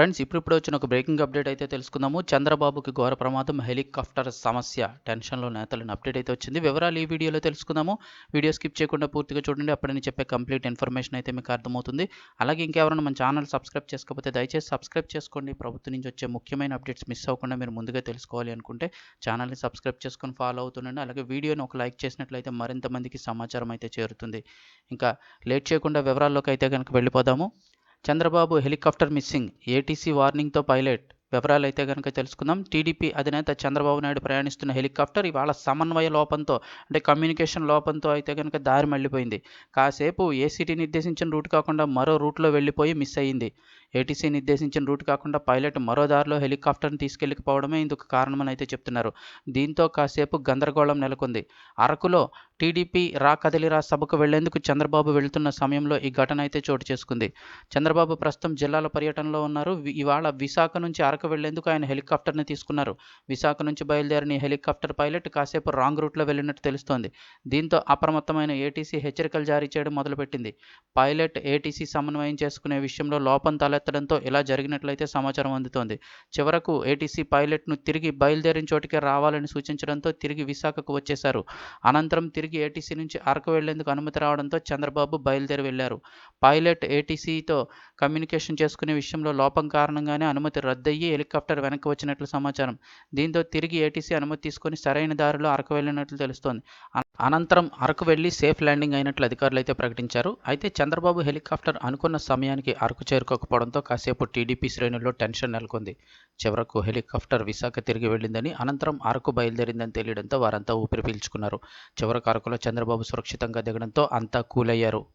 Friends ఇప్పుడిప్పుడు వచ్చిన ఒక బ్రేకింగ్ అప్డేట్ అయితే తెలుసుకుందాము. చంద్రబాబుకి ఘోర ప్రమాదం హెలికాప్టర్ సమస్య టెన్షన్లో నేతలను అప్డేట్ అయితే వచ్చింది. వివరాలు ఈ వీడియోలో తెలుసుకుందాము. వీడియో స్కిప్ చేయకుండా పూర్తిగా చూడండి. అప్పుడు నేను చెప్పే కంప్లీట్ ఇన్ఫర్మేషన్ అయితే మీకు అర్థమవుతుంది. అలాగే ఇంకెవరైనా మన ఛానల్ సబ్స్క్రైబ్ చేసుకోకపోతే దయచేసి సబ్స్క్రైబ్ చేసుకోండి. ప్రభుత్వం నుంచి వచ్చే ముఖ్యమైన అప్డేట్స్ మిస్ అవ్వకుండా మీరు ముందుగా తెలుసుకోవాలి అనుకుంటే ఛానల్ని సబ్స్క్రైబ్ చేసుకొని ఫాలో అవుతుండండి. అలాగే వీడియోని ఒక లైక్ చేసినట్లయితే మరింత మందికి సమాచారం అయితే చేరుతుంది. ఇంకా లేట్ చేయకుండా వివరాల్లోకి అయితే కనుక వెళ్ళిపోదాము. చంద్రబాబు హెలికాప్టర్ మిస్సింగ్ ఏటీసీ వార్నింగ్తో పైలట్. వివరాలు అయితే కనుక తెలుసుకుందాం. టీడీపీ అధినేత చంద్రబాబు నాయుడు ప్రయాణిస్తున్న హెలికాప్టర్ ఇవాళ సమన్వయ లోపంతో అంటే కమ్యూనికేషన్ లోపంతో అయితే కనుక దారి మళ్ళీపోయింది. కాసేపు ఏసీటీ నిర్దేశించిన రూట్ కాకుండా మరో రూట్లో వెళ్ళిపోయి మిస్ అయ్యింది. ఏటీసీ నిర్దేశించిన రూట్ కాకుండా పైలట్ మరో దారిలో హెలికాప్టర్ని తీసుకెళ్ళకపోవడమే ఇందుకు కారణమని అయితే చెప్తున్నారు. దీంతో కాసేపు గందరగోళం నెలకొంది. అరకులో టీడీపీ రా కదిలిరా సభకు వెళ్ళేందుకు చంద్రబాబు వెళుతున్న సమయంలో ఈ ఘటన అయితే చోటు చేసుకుంది. చంద్రబాబు ప్రస్తుతం జిల్లాల పర్యటనలో ఉన్నారు. ఇవాళ విశాఖ నుంచి అరకు వెళ్ళేందుకు ఆయన హెలికాప్టర్ని తీసుకున్నారు. విశాఖ నుంచి బయలుదేరిన హెలికాప్టర్ పైలట్ కాసేపు రాంగ్ రూట్లో వెళ్ళినట్టు తెలుస్తోంది. దీంతో అప్రమత్తమైన ఏటీసీ హెచ్చరికలు జారీ చేయడం మొదలుపెట్టింది. పైలట్ ఏటీసీ సమన్వయం చేసుకునే విషయంలో లోపం తల ఎత్తడంతో ఇలా జరిగినట్లయితే సమాచారం అందుతోంది. చివరకు ఏటీసీ పైలట్ను తిరిగి బయలుదేరిన చోటికే రావాలని సూచించడంతో తిరిగి విశాఖకు వచ్చేశారు. అనంతరం తిరిగి ఏటీసీ నుంచి అరకు వెళ్ళేందుకు అనుమతి రావడంతో చంద్రబాబు బయలుదేరి వెళ్ళారు. పైలట్ ఏటీసీతో కమ్యూనికేషన్ చేసుకునే విషయంలో లోపం కారణంగానే అనుమతి రద్దయ్యి హెలికాప్టర్ వెనక్కి వచ్చినట్లు సమాచారం. దీంతో తిరిగి ఏటీసీ అనుమతి తీసుకొని సరైన దారిలో అరకు వెళ్ళినట్లు తెలుస్తోంది. అనంతరం అరకు వెళ్ళి సేఫ్ ల్యాండింగ్ అయినట్లు అధికారులు అయితే ప్రకటించారు. అయితే చంద్రబాబు హెలికాప్టర్ అనుకున్న సమయానికి అరకు చేరుకోకపోవడంతో కాసేపు టీడీపీ శ్రేణుల్లో టెన్షన్ నెలకొంది. చివరకు హెలికాప్టర్ విశాఖ తిరిగి వెళ్ళిందని అనంతరం అరకు బయలుదేరిందని తెలియడంతో వారంతా ఊపిరి పీల్చుకున్నారు. చివరకు అరకులో చంద్రబాబు సురక్షితంగా దిగడంతో అంతా కూలయ్యారు.